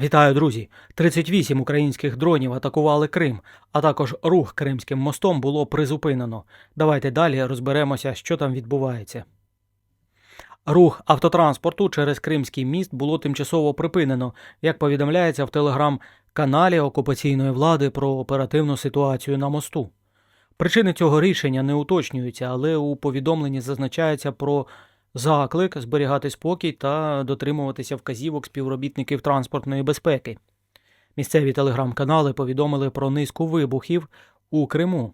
Вітаю, друзі! 38 українських дронів атакували Крим, а також рух Кримським мостом було призупинено. Давайте далі розберемося, що там відбувається. Рух автотранспорту через Кримський міст було тимчасово припинено, як повідомляється в телеграм-каналі окупаційної влади про оперативну ситуацію на мосту. Причини цього рішення не уточнюються, але у повідомленні зазначається про заклик зберігати спокій та дотримуватися вказівок співробітників транспортної безпеки. Місцеві телеграм-канали повідомили про низку вибухів у Криму.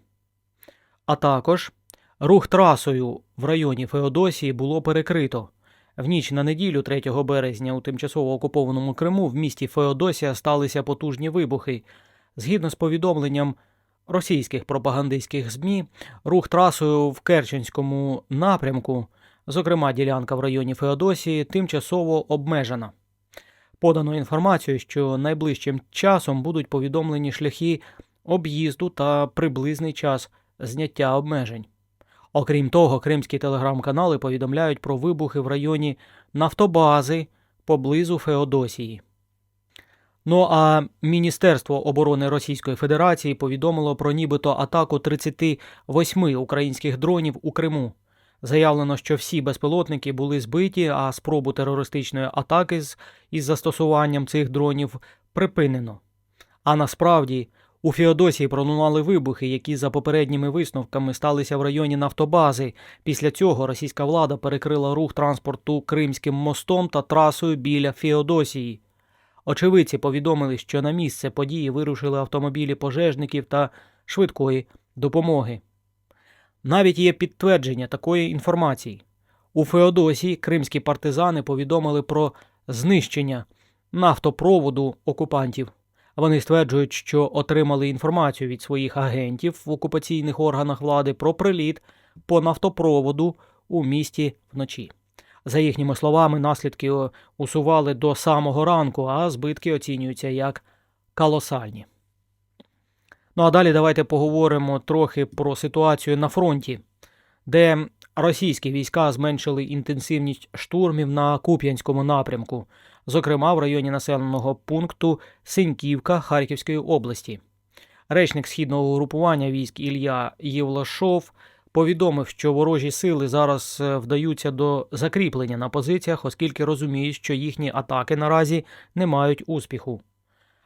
А також рух трасою в районі Феодосії було перекрито. В ніч на неділю 3 березня у тимчасово окупованому Криму в місті Феодосія сталися потужні вибухи. Згідно з повідомленням російських пропагандистських ЗМІ, рух трасою в Керченському напрямку, зокрема ділянка в районі Феодосії, тимчасово обмежена. Подано інформацію, що найближчим часом будуть повідомлені шляхи об'їзду та приблизний час зняття обмежень. Окрім того, кримські телеграм-канали повідомляють про вибухи в районі нафтобази поблизу Феодосії. Ну а Міністерство оборони Російської Федерації повідомило про нібито атаку 38 українських дронів у Криму. Заявлено, що всі безпілотники були збиті, а спробу терористичної атаки з, із застосуванням цих дронів припинено. А насправді у Феодосії пролунали вибухи, які за попередніми висновками сталися в районі Нафтобази. Після цього російська влада перекрила рух транспорту Кримським мостом та трасою біля Феодосії. Очевидці повідомили, що на місце події вирушили автомобілі пожежників та швидкої допомоги. Навіть є підтвердження такої інформації. У Феодосії кримські партизани повідомили про знищення нафтопроводу окупантів. Вони стверджують, що отримали інформацію від своїх агентів в окупаційних органах влади про приліт по нафтопроводу у місті вночі. За їхніми словами, наслідки усували до самого ранку, а збитки оцінюються як колосальні. Ну а далі давайте поговоримо трохи про ситуацію на фронті, де російські війська зменшили інтенсивність штурмів на Куп'янському напрямку, зокрема в районі населеного пункту Синьківка Харківської області. Речник східного групування військ Ілля Євлашов повідомив, що ворожі сили зараз е, вдаються до закріплення на позиціях, оскільки розуміють, що їхні атаки наразі не мають успіху.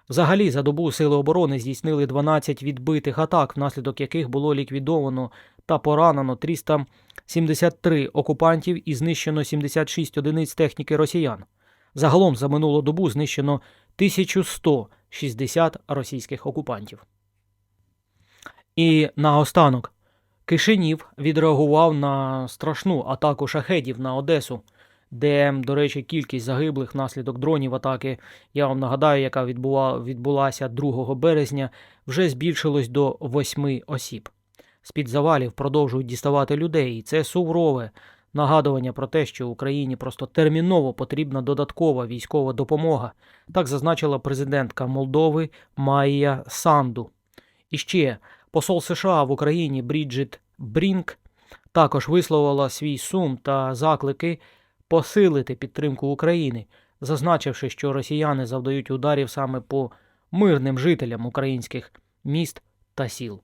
Взагалі, за добу Сили оборони здійснили 12 відбитих атак, внаслідок яких було ліквідовано та поранено 373 окупантів і знищено 76 одиниць техніки росіян. Загалом за минулу добу знищено 1160 російських окупантів. І наостанок Кишинів відреагував на страшну атаку шахедів на Одесу, де, до речі, кількість загиблих внаслідок дронів атаки, я вам нагадаю, яка відбула, відбулася 2 березня, вже збільшилось до 8 осіб. З-під завалів продовжують діставати людей, і це суворове нагадування про те, що Україні просто терміново потрібна додаткова військова допомога, так зазначила президентка Молдови Майя Санду. І ще посол США в Україні Бріджит Брінк також висловила свій сум та заклики посилити підтримку України, зазначивши, що росіяни завдають ударів саме по мирним жителям українських міст та сіл.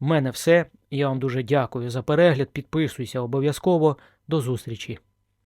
В мене все. Я вам дуже дякую за перегляд. Підписуйся обов'язково. До зустрічі!